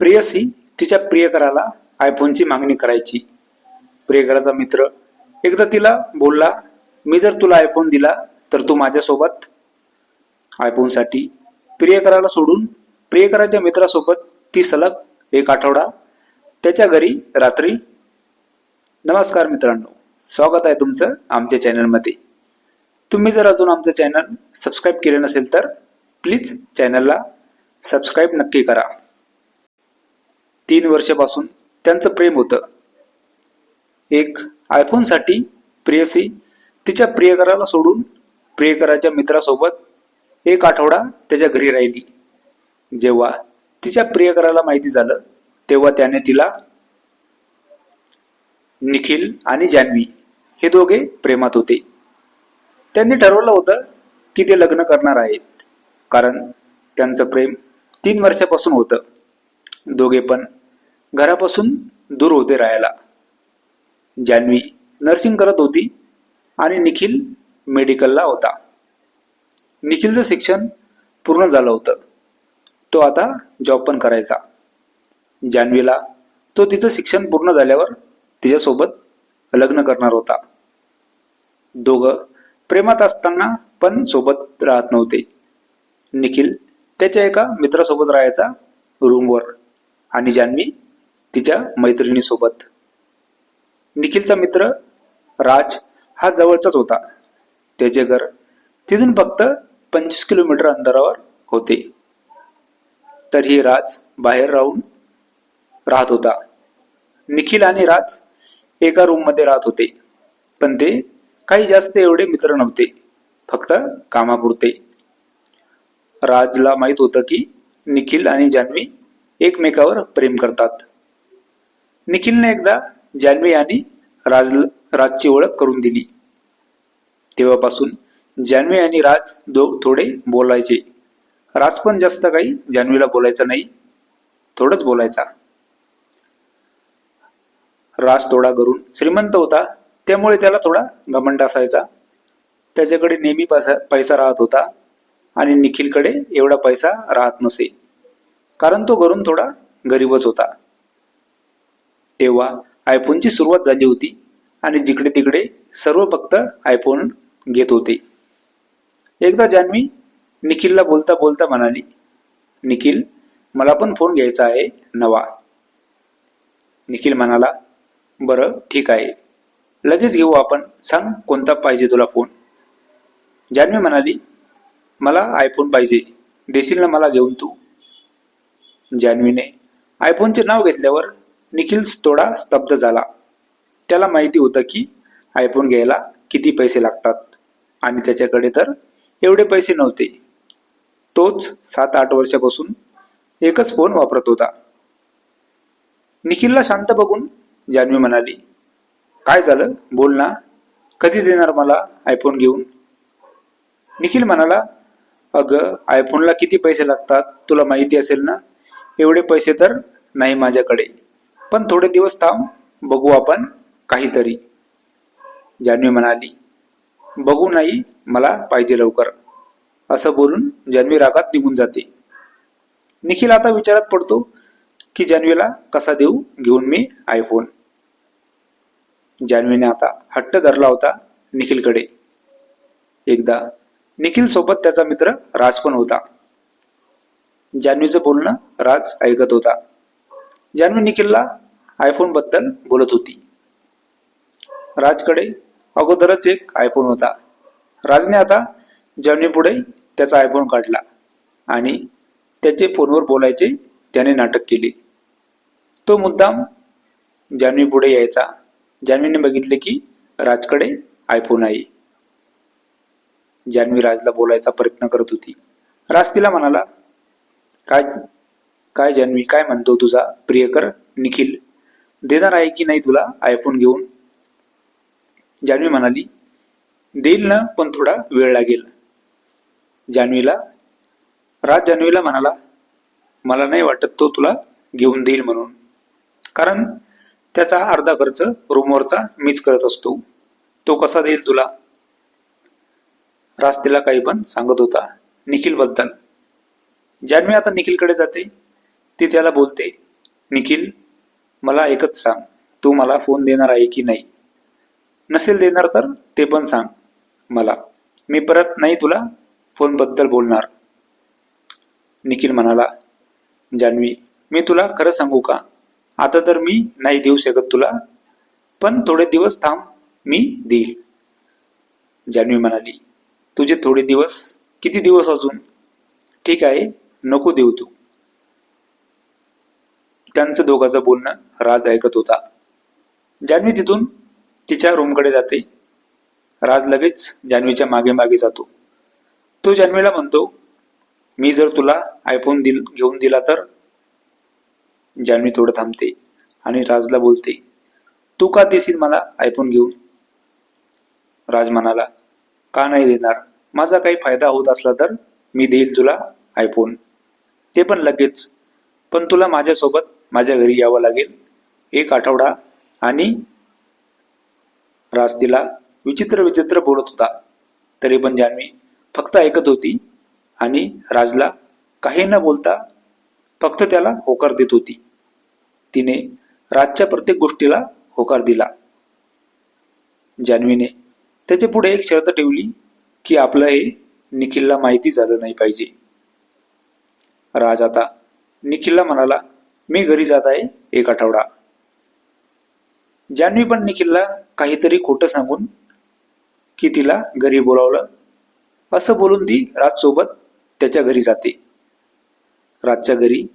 प्रेयसी तिच्या प्रियकराला आयफोनची मागणी करायची. प्रियकराचा मित्र एकदा तिला बोलला मी जर तुला आयफोन दिला तर तू माझ्यासोबत. आयफोनसाठी प्रियकराला सोडून प्रियकराच्या मित्रासोबत ती सलग एक आठवडा त्याच्या घरी रात्री. नमस्कार मित्रांनो स्वागत आहे तुमचं आमच्या चॅनलमध्ये. तुम्ही जर अजून आमचं चॅनल सबस्क्राईब केलं नसेल तर प्लीज चॅनलला सबस्क्राईब नक्की करा. तीन वर्षापासून त्यांचं प्रेम होतं. एक आयफोनसाठी प्रेयसी तिच्या प्रियकराला सोडून प्रियकराच्या मित्रासोबत एक आठवडा त्याच्या घरी राहिली. जेव्हा तिच्या प्रियकराला माहिती झालं तेव्हा त्याने तिला निखिल आणि जान्हवी हे दोघे प्रेमात होते. त्यांनी ठरवलं होतं की ते लग्न करणार आहेत कारण त्यांचं प्रेम तीन वर्षापासून होतं. दोघे पण घरापासून दूर होते राहायला. जान्हवी नर्सिंग करत होती आणि निखिल मेडिकलला होता. निखिलचं शिक्षण पूर्ण झालं होतं. तो आता जॉब पण करायचा. जान्हवीला तो तिचं शिक्षण पूर्ण झाल्यावर तिच्यासोबत लग्न करणार होता. दोघं प्रेमात असताना पण सोबत राहत नव्हते. निखिल त्याच्या एका मित्रासोबत राहायचा रूमवर आणि जान्हवी तिच्या मैत्रिणीसोबत. निखिलचा मित्र राज हा जवळचाच होता. त्याचे घर तिथून फक्त पंचवीस किलोमीटर अंतरावर होते. तरीही राज बाहेर राहून राहत होता. निखिल आणि राज एका रूममध्ये राहत होते. पण ते काही जास्त एवढे मित्र नव्हते. फक्त कामापुरते. राजला माहीत होतं की निखिल आणि जान्हवी एकमेकावर प्रेम करतात. निखिलने एकदा जान्हवी आणि राज राजची ओळख करून दिली. तेव्हापासून जान्हवी आणि राज दो थोडे बोलायचे. राज पण जास्त काही जान्हवीला बोलायचं नाही थोडंच बोलायचा. राज थोडा घरून श्रीमंत होता त्यामुळे त्याला थोडा घमंड असायचा. त्याच्याकडे नेहमी पैसा पैसा राहत होता आणि निखिलकडे एवढा पैसा राहत नसे कारण तो घरून थोडा गरीबच होता. तेव्हा आयफोनची सुरुवात झाली होती आणि जिकडे तिकडे सर्व फक्त आयफोन घेत होते. एकदा जान्हवी निखिलला बोलता बोलता म्हणाली निखिल मला पण फोन घ्यायचा आहे नवा. निखिल म्हणाला बरं ठीक आहे. लगेच घेऊ आपण. सांग कोणता पाहिजे तुला फोन जान्हवी म्हणाली मला आयफोन पाहिजे. देशील ना मला घेऊन तू? जान्हवीने आयफोनचे नाव घेतल्यावर निखिल्स थोडा स्तब्ध झाला. त्याला माहिती होतं की आयफोन घ्यायला किती पैसे लागतात. आणि त्याच्याकडे तर एवढे पैसे नव्हते. तोच सात आठ वर्षापासून एकच फोन वापरत होता. निखिलला शांत बघून जान्हवी म्हणाली काय झालं? बोल ना. कधी देणार मला आयफोन घेऊन? निखिल म्हणाला अगं आयफोनला किती पैसे लागतात? तुला माहिती असेल ना? एवढे पैसे तर नाही माझ्याकडे. पण थोडे दिवस थांब बघू आपण काहीतरी. जान्हवी म्हणाली बघू नाही मला पाहिजे लवकर. असं बोलून जान्हवी रागात निघून जाते. निखिल आता विचारात पडतो की जान्हवीला कसा देऊ घेऊन मी आयफोन जान्हवीने आता हट्ट धरला होता निखिलकडे. एकदा निखिल सोबत त्याचा मित्र राज पण होता. जान्हवीचं बोलणं राज ऐकत होता. जान्हवी निखिलला आयफोनबद्दल बोलत होती. राजकडे अगोदरच एक आयफोन होता. राजने आता जान्हवी पुढे त्याचा आयफोन काढला आणि त्याचे फोनवर बोलायचे त्याने नाटक केले. तो मुद्दाम जान्हवी पुढे यायचा जान्हवीने बघितले की राजकडे आयफोन आहे. जान्हवी राजला बोलायचा प्रयत्न करत होती. राज तिला म्हणाला काय काय जन्मी काय म्हणतो तुझा? प्रियकर निखिल. देणार आहे की नाही तुला? आयफोन घेऊन. जान्हवी म्हणाली देईल ना पण थोडा वेळ लागेल. जान्हवीला राज जान्हवीला म्हणाला मला नाही वाटत तो तुला घेऊन देईल म्हणून. कारण त्याचा अर्धा खर्च रूमवरचा मीच करत असतो. तो कसा देईल तुला? राज तिला काही पण सांगत होता. निखिलबद्दल जान्हवी आता निखिलकडे जाते. ती त्याला बोलते निखिल मला एकच सांग तू मला फोन देणार आहे की नाही? नसेल देणार तर ते पण सांग मला. मी परत नाही तुला फोनबद्दल बोलणार. निखिल म्हणाला जान्हवी मी तुला खरं सांगू का? आता तर मी नाही देऊ शकत तुला पण थोडे दिवस थांब मी देईल. जान्हवी म्हणाली तुझे थोडे दिवस किती दिवस अजून? ठीक आहे नको देऊ तू. त्यांचं दोघांचं बोलणं राज ऐकत होता. जान्हवी तिथून तिच्या रूमकडे जाते. राज लगेच जान्हवीच्या मागे मागे जातो. तो जान्हवीला म्हणतो मी जर तुला आयफोन दिल घेऊन दिला तर? जान्हवी थोडं थांबते आणि राजला बोलते तू का देशील मला आयफोन घेऊन? राज म्हणाला का नाही देणार? माझा काही फायदा होत असला तर मी देईल तुला आयफोन ते पण लगेच पण तुला माझ्यासोबत माझ्या घरी यावं लागेल. एक आठवडा आणि राज तिला विचित्र विचित्र बोलत होता. तरी पण जान्हवी फक्त ऐकत होती आणि राजला काही न बोलता फक्त त्याला होकार देत होती. तिने राजच्या प्रत्येक गोष्टीला होकार दिला. जान्हवीने त्याच्या पुढे एक शर्त ठेवली की आपलं हे निखिलला माहिती झालं नाही पाहिजे. राज आता निखिलला म्हणाला मी घरी जात आहे एक आठवडा. जान्हवी पण निखिलला काहीतरी खोटं सांगून की तिला घरी बोलावलं असं बोलून ती राजसोबत त्याच्या घरी जाते. राजच्या घरी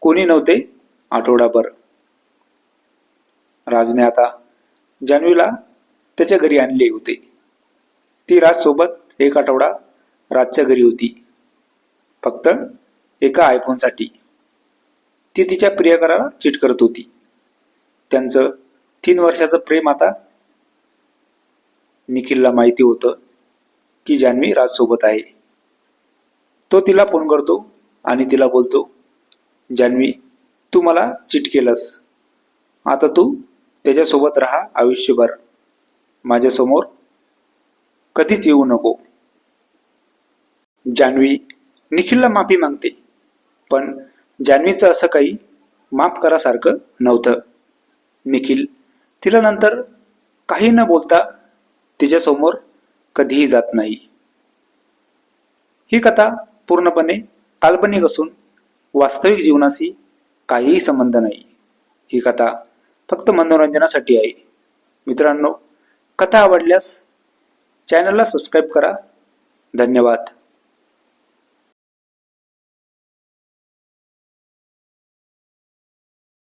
कोणी नव्हते आठवडाभर. राजने आता जान्हवीला त्याच्या घरी आणले होते. ती राजसोबत एक आठवडा राजच्या घरी होती. फक्त एका आयफोनसाठी ती तिच्या प्रियकराला चिट करत होती. त्यांचं तीन वर्षाचं प्रेम आता निखिलला माहिती होतं की जान्हवी राजसोबत आहे. तो तिला फोन करतो आणि तिला बोलतो जान्हवी तू मला चिट केलंस. आता तू त्याच्यासोबत राहा आयुष्यभर. माझ्यासमोर कधीच येऊ नको. जान्हवी निखिलला माफी मागते पण जान्हवीचं असं काही माफ करासारखं नव्हतं. निखिल तिला नंतर काही न बोलता तिच्यासमोर कधीही जात नाही. ही कथा पूर्णपणे काल्पनिक असून वास्तविक जीवनाशी काहीही संबंध नाही. ही कथा फक्त मनोरंजनासाठी आहे. मित्रांनो कथा आवडल्यास चॅनलला सबस्क्राईब करा. धन्यवाद.